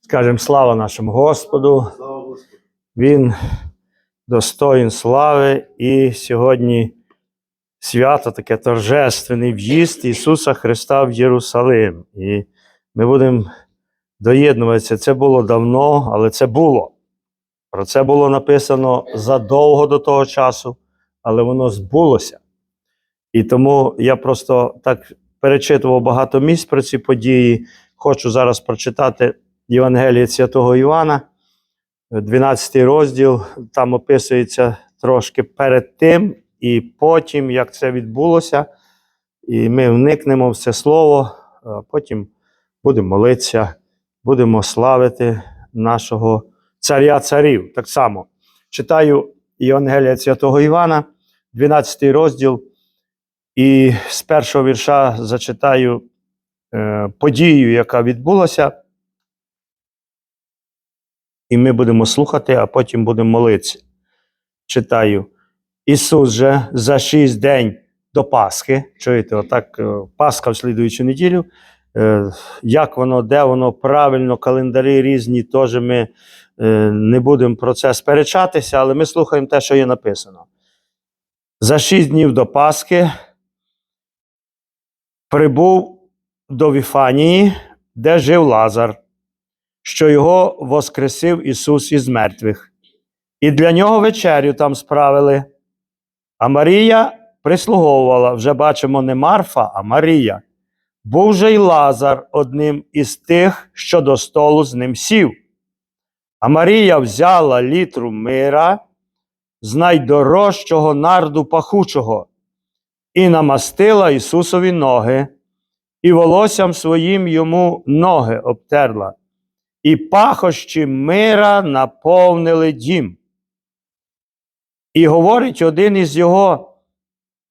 Скажемо слава нашому Господу. Він достоїн слави. І сьогодні свято таке торжественний в'їзд Ісуса Христа в Єрусалим. І ми будемо доєднуватися. Це було давно, але це було. Про це було написано задовго до того часу, але воно збулося. І тому я просто так перечитував багато місць про ці події. Хочу зараз прочитати Євангеліє Святого Івана, 12 розділ. Там описується трошки перед тим і потім, як це відбулося. І ми вникнемо в це слово, а потім будемо молитися, будемо славити нашого царя царів. Так само читаю Євангелія Святого Івана, 12 розділ. І з першого вірша зачитаю е, подію, яка відбулася. І ми будемо слухати, а потім будемо молитися. Читаю. Ісус же за шість день до Пасхи. Чуєте, отак е, Пасха в слідуючу неділю. Е, Як воно, де воно правильно, календарі різні, теж ми е, не будемо про це сперечатися, але ми слухаємо те, що є написано. За шість днів до Пасхи прибув до Віфанії, де жив Лазар, що його воскресив Ісус із мертвих. І для нього вечерю там справили. А Марія прислуговувала, вже бачимо, не Марфа, а Марія. Був же й Лазар одним із тих, що до столу з ним сів. А Марія взяла літру мира з найдорожчого нарду пахучого і намастила Ісусові ноги, і волоссям своїм йому ноги обтерла, і пахощі мира наповнили дім. І говорить один із його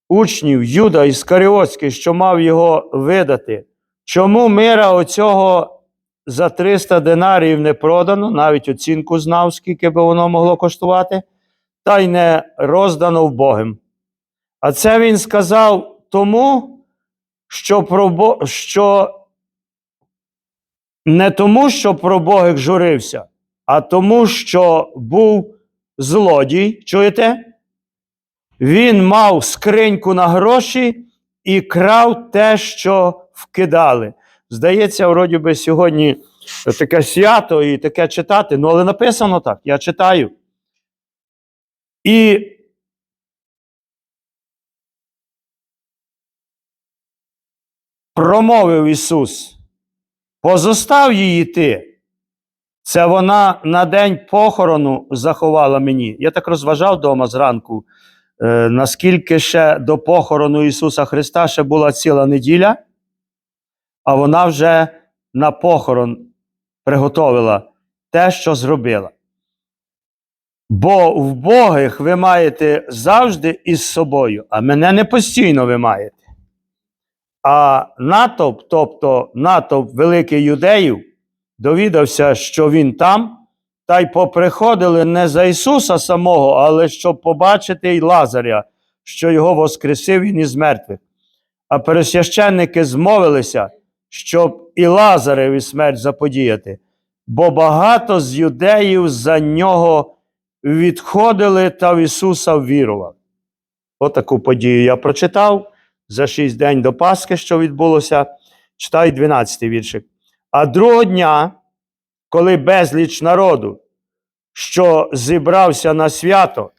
учнів, Юда Іскаріотський, що мав його видати, чому мира оцього за 300 динарів не продано, навіть оцінку знав, скільки би воно могло коштувати, та й не роздано вбогим. А це він сказав тому, що, про, що не тому, що про Богих журився, а тому, що був злодій. Чуєте? Він мав скриньку на гроші і крав те, що вкидали. Здається, вроді би сьогодні таке свято і таке читати, ну але написано так, я читаю. І промовив Ісус, позостав її ти. Це вона на день похорону заховала мені. Я так розважав вдома зранку, е, наскільки ще до похорону Ісуса Христа ще була ціла неділя, а вона вже на похорон приготовила те, що зробила. Бо в Богих ви маєте завжди із собою, а мене не постійно ви маєте. А натовп, тобто натовп великий юдеїв, довідався, що він там, та й поприходили не за Ісуса самого, але щоб побачити й Лазаря, що його воскресив він із мертвих. А пересвященники змовилися, щоб і Лазареві смерть заподіяти, бо багато з юдеїв за нього відходили та в Ісуса вірували. Отаку подію я прочитав за шість день до Пасхи, що відбулося. Читаю 12 віршик. А другого дня, коли безліч народу, що зібрався на свято,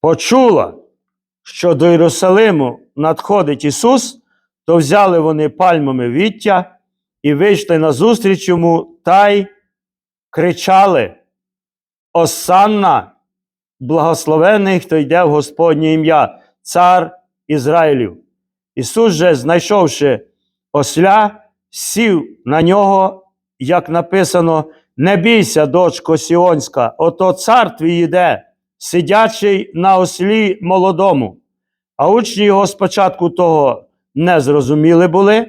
почула, що до Єрусалиму надходить Ісус, то взяли вони пальмами віття і вийшли назустріч йому та й кричали: Осанна, благословений, хто йде в Господнє ім'я, цар Ізраїлів. Ісус же, знайшовши осля, сів на нього, як написано: Не бійся, дочко Сіонська, ото цар твій іде, сидячий на ослі молодому. А учні його спочатку того не зрозуміли були,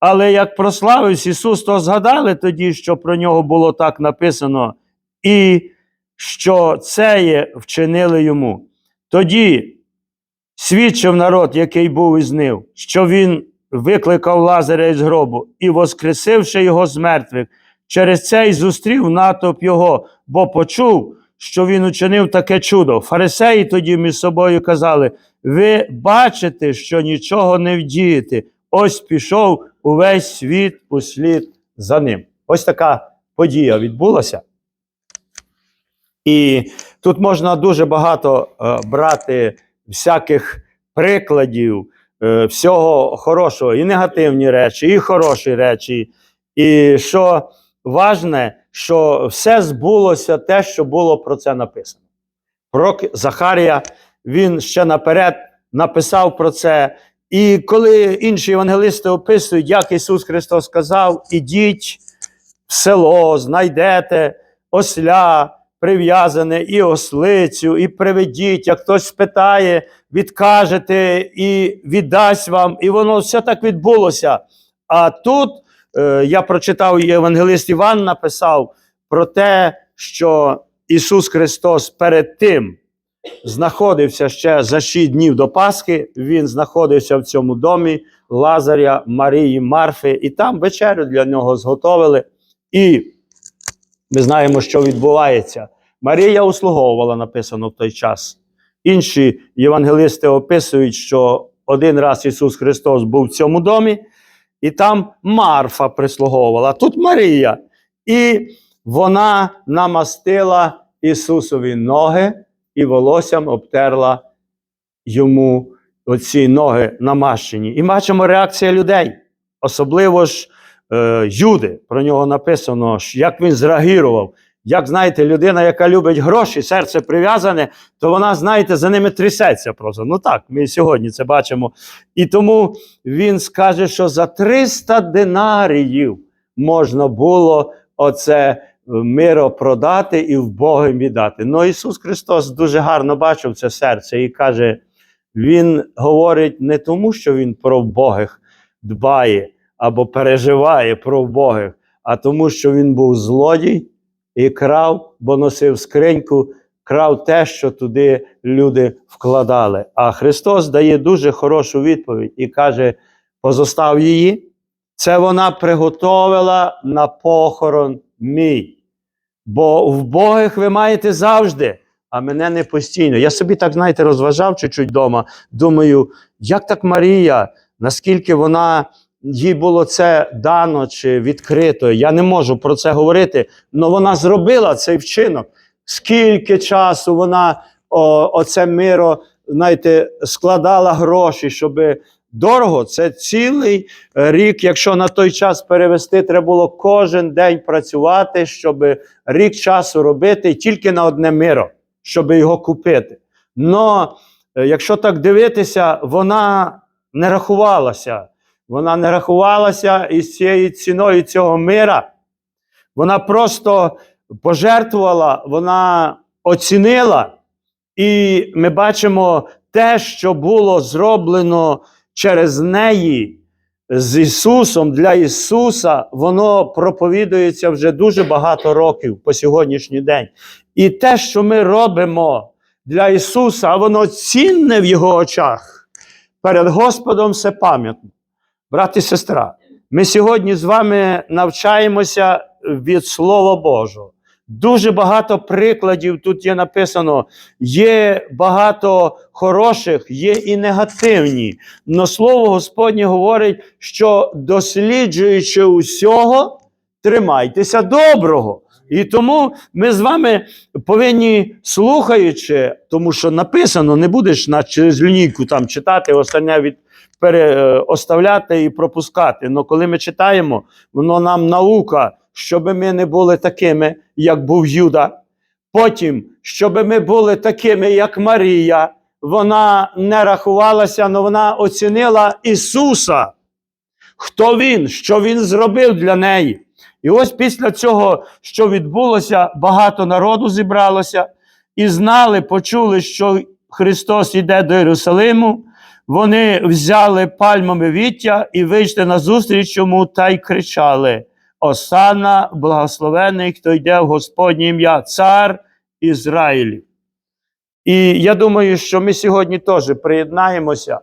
але як прославився Ісус, то згадали тоді, що про нього було так написано, і що це вчинили йому. Тоді свідчив народ, який був із ним, що він викликав Лазаря із гробу і, воскресивши його з мертвих, через це й зустрів натовп його, бо почув, що він учинив таке чудо. Фарисеї тоді між собою казали: ви бачите, що нічого не вдієте. Ось пішов увесь світ услід за ним. Ось така подія відбулася. І тут можна дуже багато е, брати всяких прикладів е, всього хорошого, і негативні речі, і хороші речі. І що важне, що все збулося те, що було про це написано. Пророк Захарія він ще наперед написав про це. І коли інші євангелисти описують, як Ісус Христос сказав: ідіть в село, знайдете осля прив'язане, і ослицю, і приведіть, як хтось спитає, відкажете і віддасть вам. І воно все так відбулося. А тут е, я прочитав Євангелист Іван написав про те, що Ісус Христос перед тим знаходився ще за шість днів до Пасхи. Він знаходився в цьому домі Лазаря, Марії, Марфи, і там вечерю для нього зготовили. І ми знаємо, що відбувається. Марія услуговувала, написано в той час. Інші євангелисти описують, що один раз Ісус Христос був в цьому домі, і там Марфа прислуговувала. Тут Марія. І вона намастила Ісусові ноги і волоссям обтерла йому оці ноги намащені. І бачимо реакцію людей, особливо ж е, Юди. Про нього написано, як він зреагував. Як знаєте, людина, яка любить гроші, серце прив'язане, то вона, знаєте, за ними трясеться просто. Ну так, ми сьогодні це бачимо. І тому він скаже, що за 300 динаріїв можна було оце е, миро продати і в Бога віддати. Ну Ісус Христос дуже гарно бачив це серце і каже: Він говорить не тому, що Він про вбогих дбає або переживає про вбогих, а тому, що він був злодій і крав, бо носив скриньку, крав те, що туди люди вкладали. А Христос дає дуже хорошу відповідь і каже: позостав її. Це вона приготовила на похорон мій. Бо в Богих ви маєте завжди, а мене не постійно. Я собі так, знаєте, розважав чуть-чуть вдома. Думаю, як так Марія, наскільки вона їй було це дано чи відкрито. Я не можу про це говорити, але вона зробила цей вчинок. Скільки часу вона о, оце миро, знаєте, складала гроші, щоб дорого. Це цілий рік, якщо на той час перевести, треба було кожен день працювати, щоб рік часу робити тільки на одне миро, щоб його купити. Но е, якщо так дивитися, вона не рахувалася. Вона не рахувалася із цією ціною цього мира. Вона просто пожертвувала, вона оцінила. І ми бачимо те, що було зроблено через неї з Ісусом для Ісуса, воно проповідується вже дуже багато років по сьогоднішній день. І те, що ми робимо для Ісуса, воно цінне в Його очах, перед Господом все пам'ятно. Брат і сестра, ми сьогодні з вами навчаємося від Слова Божого. Дуже багато прикладів тут є написано. Є багато хороших, є і негативні. Но слово Господнє говорить, що досліджуючи усього, тримайтеся доброго. І тому ми з вами повинні, слухаючи, тому що написано, не будеш на через лінійку там читати, останнє від переоставляти і пропускати. Але коли ми читаємо, воно нам наука, щоб ми не були такими, як був Юда. Потім, щоб ми були такими, як Марія, вона не рахувалася, але вона оцінила Ісуса. Хто Він, що Він зробив для неї. І ось після цього, що відбулося, багато народу зібралося і знали, почули, що Христос йде до Єрусалиму. Вони взяли пальмами віття і вийшли на зустріч йому та й кричали: Осана, благословений, хто йде в Господнє ім'я, цар Ізраїлів. І я думаю, що ми сьогодні теж приєднаємося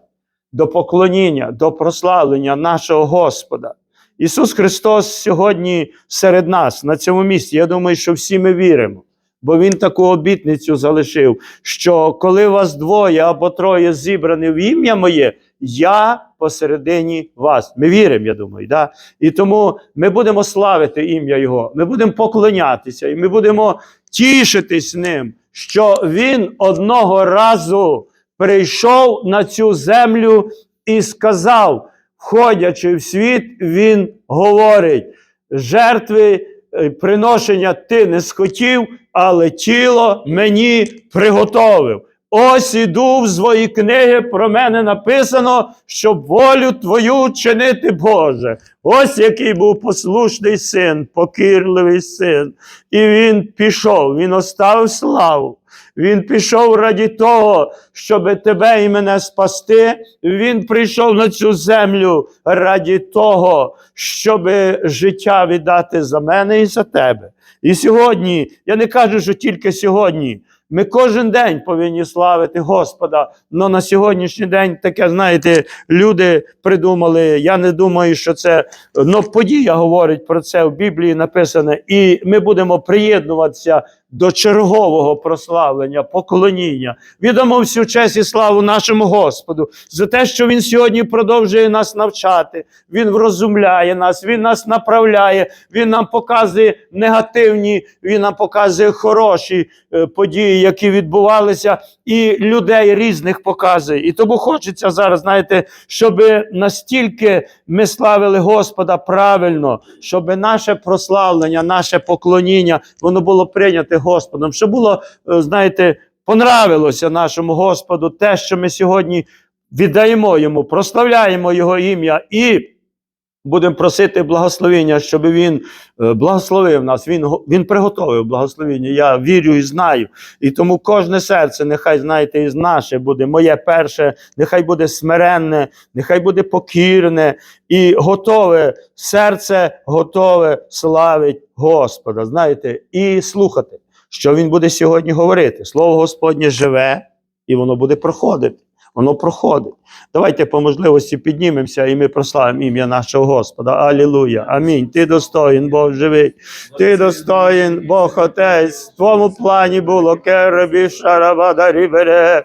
до поклоніння, до прославлення нашого Господа. Ісус Христос сьогодні серед нас на цьому місці. Я думаю, що всі ми віримо, бо Він таку обітницю залишив, що коли вас двоє або троє зібрані в ім'я моє, я посередині вас. Ми віримо, я думаю. Да? І тому ми будемо славити ім'я Його, ми будемо поклонятися, і ми будемо тішитись ним, що Він одного разу прийшов на цю землю і сказав, входячи в світ, Він говорить: жертви приношення ти не схотів, але тіло мені приготовив. Ось іду в свої книги про мене написано, щоб волю твою чинити Боже. Ось який був послушний син, покірливий син. І він пішов, він оставив славу. Він пішов раді того, щоб тебе і мене спасти. Він прийшов на цю землю раді того, щоб життя віддати за мене і за тебе. І сьогодні, я не кажу, що тільки сьогодні. Ми кожен день повинні славити Господа. але на сьогоднішній день таке, знаєте, люди придумали. Я не думаю, що це ну, подія говорить про це в Біблії написане. І ми будемо приєднуватися до чергового прославлення, поклоніння. Відомо всю честь і славу нашому Господу за те, що Він сьогодні продовжує нас навчати. Він врозумляє нас, Він нас направляє, Він нам показує негативні, Він нам показує хороші е, події, які відбувалися, і людей різних показує. І тому хочеться зараз, знаєте, щоб настільки ми славили Господа правильно, щоб наше прославлення, наше поклоніння, воно було прийняте Господом, щоб було, е, знаєте, понравилося нашому Господу те, що ми сьогодні віддаємо йому, прославляємо Його ім'я і будемо просити благословення, щоб він е, благословив нас. Він, він приготовив благословення. Я вірю і знаю. І тому кожне серце, нехай, знаєте, із наше буде, моє перше, нехай буде смиренне, нехай буде покірне і готове, серце готове славить Господа. Знаєте, і слухати, що він буде сьогодні говорити. Слово Господнє живе, і воно буде проходити. Воно проходить. Давайте по можливості піднімемося і ми прославимо ім'я нашого Господа. Алілуя. Амінь. Ти достоїн, Бог живий. Ти достоїн, Бог Отець. В твоєму плані було керебі шарабада рібере.